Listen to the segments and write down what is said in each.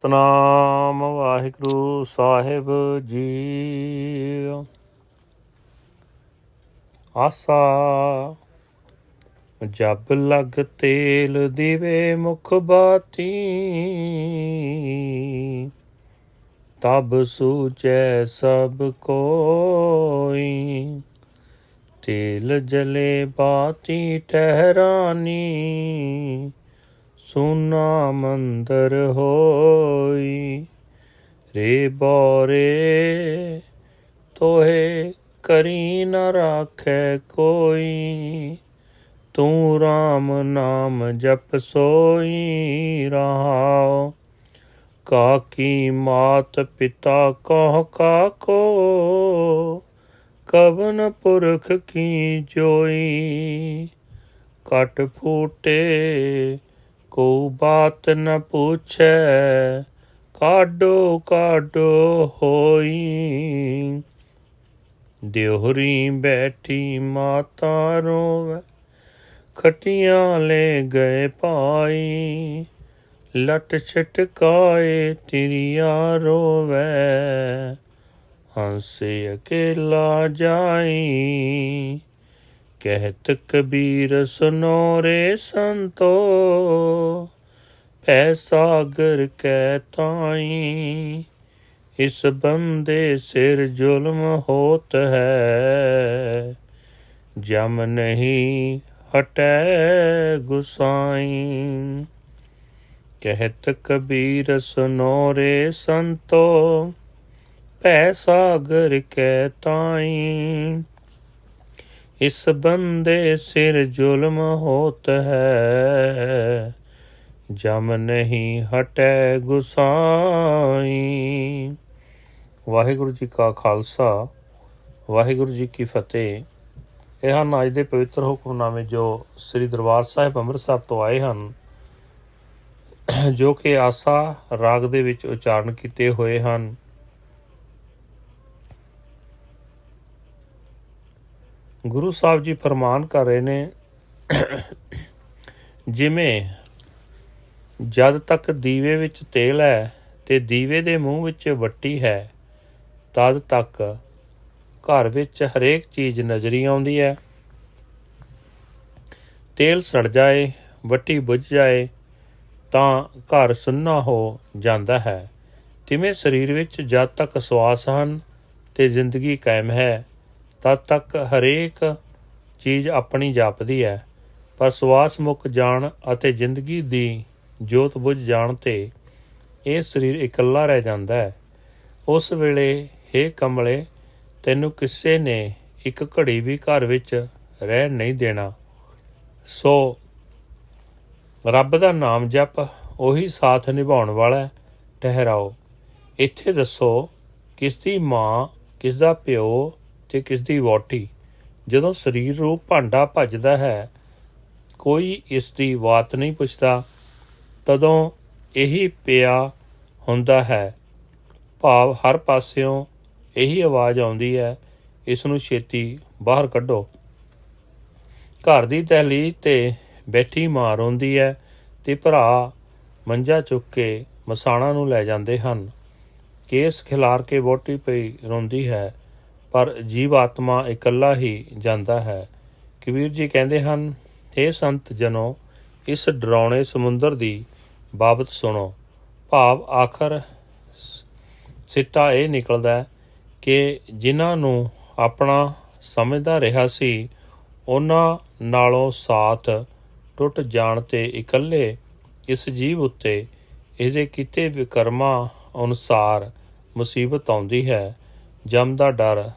ਸਤਨਾਮ ਵਾਹਿਗੁਰੂ ਸਾਹਿਬ ਜੀ। ਆਸਾ, ਜਬ ਲਗ ਤੇਲ ਦੀਵੇ ਮੁਖ ਬਾਤੀ, ਤਬ ਸੂਚੈ ਸਭ ਕੋਈ। ਤੇਲ ਜਲੇ ਬਾਤੀ ਠਹਿਰਾਨੀ ਸੁਨਾ ਮੰਦਰ ਹੋਈ ਰੇ ਬੋਰੇ ਤੋਹੇ ਕਰੀ ਨ ਰਾਖੈ ਕੋਈ ਤੂੰ RAM ਨਾਮ ਜਪ ਸੋਈ ਰਹਾਉ ਕਾਕੀ ਮਾਤ ਪਿਤਾ ਕਹ ਕਾਕੋ ਕਵਨ ਪੁਰਖ ਕੀ ਜੋਈ ਕਟ ਫੂਟੇ ਕੋ ਬਾਤ ਨ ਪੁੱਛੈ ਕਾਡੋ ਕਾਡੋ ਹੋਈ। ਦਿਉਹਰੀ ਬੈਠੀ ਮਾਤਾ ਰੋਵੇ, ਖਟੀਆਂ ਲੈ ਗਏ ਪਾਈ ਲਟ ਛਟਕਾਏ ਤਿਰਿਆ ਰੋਵੇ, ਹੰਸੇ ਅਕੇਲਾ ਜਾਈ। ਕਹਿਤ ਕਬੀਰ ਸੁਨੋ ਰੇ ਸੰਤੋ ਪੈ ਸਾਗਰ ਕੈ ਤਾਈ। ਇਸ ਬੰਦੇ ਸਿਰ ਜ਼ੁਲਮ ਹੋਤ ਹੈ, ਜਮ ਨਹੀਂ ਹਟੈ ਗੁਸਾਈ। ਕਹਿਤ ਕਬੀਰ ਸੁਨੋ ਰੇ ਸੰਤੋ ਪੈ ਸਾਗਰ ਕੈ ਤਾਈ। ਇਸ ਬੰਦੇ ਸਿਰ ਜ਼ੁਲਮ ਹੋਤ ਹੈ। ਜਮ ਨਹੀਂ ਹਟੈ ਗੁਸਾਈ। ਵਾਹਿਗੁਰੂ ਜੀ ਕਾ ਖਾਲਸਾ, ਵਾਹਿਗੁਰੂ ਜੀ ਕੀ ਫਤਿਹ। ਇਹ ਹਨ ਅੱਜ ਦੇ ਪਵਿੱਤਰ ਹੁਕਮਨਾਮੇ ਜੋ ਸ੍ਰੀ ਦਰਬਾਰ ਸਾਹਿਬ ਅੰਮ੍ਰਿਤਸਰ ਤੋਂ ਆਏ ਹਨ, ਜੋ ਕਿ ਆਸਾ ਰਾਗ ਦੇ ਵਿੱਚ ਉਚਾਰਨ ਕੀਤੇ ਹੋਏ ਹਨ। ਗੁਰੂ ਸਾਹਿਬ ਜੀ ਫਰਮਾਨ ਕਰ ਰਹੇ ਨੇ, ਜਿਵੇਂ ਜਦ ਤੱਕ ਦੀਵੇ ਵਿੱਚ ਤੇਲ ਹੈ ਤੇ ਦੀਵੇ ਦੇ ਮੂੰਹ ਵਿੱਚ ਵੱਟੀ ਹੈ, ਤਦ ਤੱਕ ਘਰ ਵਿੱਚ ਹਰੇਕ ਚੀਜ਼ ਨਜ਼ਰੀ ਆਉਂਦੀ ਹੈ। ਤੇਲ ਸੜ ਜਾਏ, ਵੱਟੀ ਬੁਝ ਜਾਏ, ਤਾਂ ਘਰ ਸੁੰਨਾ ਹੋ ਜਾਂਦਾ ਹੈ। ਤਿਵੇਂ ਸਰੀਰ ਵਿੱਚ ਜਦ ਤੱਕ ਸਵਾਸ ਹਨ ਤੇ ਜ਼ਿੰਦਗੀ ਕਾਇਮ ਹੈ। ਤਦ ਤੱਕ ਹਰੇਕ ਚੀਜ਼ ਆਪਣੀ ਜਾਪਦੀ ਹੈ, ਪਰ ਸਵਾਸ ਮੁੱਕ ਜਾਣ ਅਤੇ ਜ਼ਿੰਦਗੀ ਦੀ ਜੋਤ ਬੁਝ ਜਾਣ ਤੇ ਇਹ ਸਰੀਰ ਇਕੱਲਾ ਰਹਿ ਜਾਂਦਾ ਹੈ। ਉਸ ਵੇਲੇ हे ਕਮਲੇ, ਤੈਨੂੰ ਕਿਸੇ ਨੇ ਇੱਕ ਘੜੀ ਵੀ ਘਰ ਵਿੱਚ ਰਹਿ ਨਹੀਂ ਦੇਣਾ। ਸੋ ਰੱਬ ਦਾ ਨਾਮ ਜਪ, ਉਹੀ ਸਾਥ ਨਿਭਾਉਣ ਵਾਲਾ ਠਹਿਰਾਓ। ਇੱਥੇ ਦੱਸੋ ਕਿਸ ਦੀ ਮਾਂ ਕਿਸ ਦਾ ਪਿਓ ਤੇ ਕਿਸ ਦੀ ਵੋਟੀ ਜਦੋਂ ਸਰੀਰ ਰੂਪ ਭਾਂਡਾ ਭੱਜਦਾ ਹੈ, ਕੋਈ ਇਸ ਦੀ ਬਾਤ ਨਹੀਂ ਪੁੱਛਦਾ, ਤਦੋਂ ਇਹੀ ਪਿਆ ਹੁੰਦਾ ਹੈ। ਭਾਵ ਹਰ ਪਾਸਿਓਂ ਇਹੀ ਆਵਾਜ਼ ਆਉਂਦੀ ਹੈ ਇਸ ਨੂੰ ਛੇਤੀ ਬਾਹਰ ਕੱਢੋ। ਘਰ ਦੀ ਦਹਲੀਜ਼ ਤੇ ਬੈਠੀ ਮਾਂ ਰੋਂਦੀ ਹੈ ਤੇ ਭਰਾ ਮੰਜਾ ਚੁੱਕ ਕੇ ਮਸਾਣਾ ਨੂੰ ਲੈ ਜਾਂਦੇ ਹਨ। ਕੇਸ ਖਿਲਾਰ ਕੇ ਵੋਟੀ ਪਈ ਰੋਂਦੀ ਹੈ। ਪਰ ਜੀਵ ਆਤਮਾ ਇਕੱਲਾ ਹੀ ਜਾਂਦਾ ਹੈ। ਕਬੀਰ ਜੀ ਕਹਿੰਦੇ ਹਨ हे ਸੰਤ ਜਨੋ, ਇਸ ਡਰਾਉਣੇ ਸਮੁੰਦਰ ਦੀ ਬਾਬਤ ਸੁਣੋ। ਭਾਵ ਆਖਰ ਸਿੱਟਾ ਇਹ ਨਿਕਲਦਾ ਕਿ ਜਿਨ੍ਹਾਂ ਨੂੰ ਆਪਣਾ ਸਮਝਦਾ ਰਿਹਾ ਸੀ, ਉਹਨਾਂ ਨਾਲੋਂ ਸਾਥ ਟੁੱਟ ਜਾਣ ਤੇ ਇਕੱਲੇ ਇਸ ਜੀਵ ਉੱਤੇ ਇਹਦੇ ਕੀਤੇ ਵਿਕਰਮਾਂ ਅਨੁਸਾਰ ਮੁਸੀਬਤ ਆਉਂਦੀ ਹੈ। ਜਮ ਦਾ ਡਰ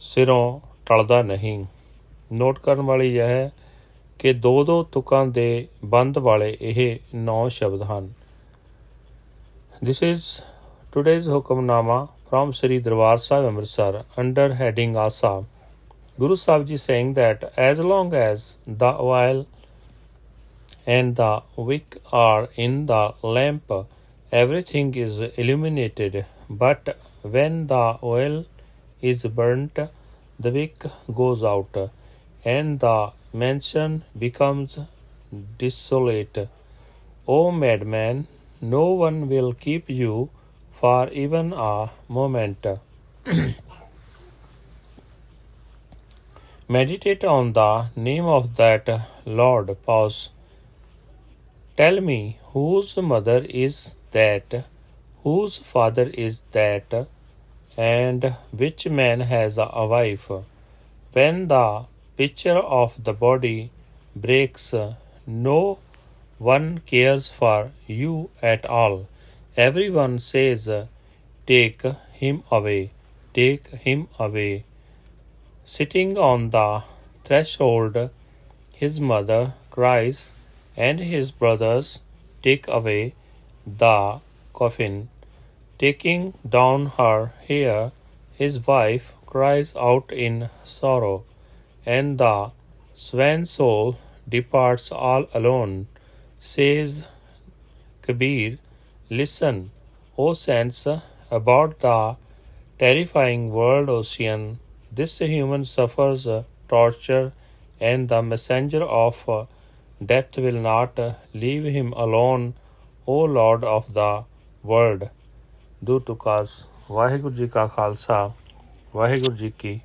ਸਿਰੋਂ ਟਲਦਾ ਨਹੀਂ ਨੋਟ ਕਰਨ ਵਾਲੀ ਇਹ ਹੈ ਕਿ ਦੋ ਦੋ ਤੁਕਾਂ ਦੇ ਬੰਦ ਵਾਲੇ ਇਹ ਨੌ ਸ਼ਬਦ ਹਨ This is today's hukamnama from Sri Darbar Sahib Amritsar under heading Asa. Guru Sahib Ji saying that as long as the oil and the wick are in the lamp, everything is illuminated. But when the oil is burnt, the wick goes out, and the mansion becomes desolate. O madman, no one will keep you for even a moment. Meditate on the name of that Lord. Pause. Tell me whose mother is that, whose father is that, and which man has a wife. When the picture of the body breaks, no one cares for you at all. Everyone says, Take him away, take him away. Sitting on the threshold, his mother cries, and his brothers take away the coffin. Taking down her hair, his wife cries out in sorrow, and the swan soul departs all alone. Says Kabir, Listen, O saints, about the terrifying world ocean. This human suffers torture, and the messenger of death will not leave him alone, O Lord of the world. Do to cause Waheguru ji ਕਾ ਖਾਲਸਾ ਵਾਹਿਗੁਰੂ ਜੀ ਕੀ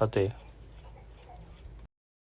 ਫਤਿਹ।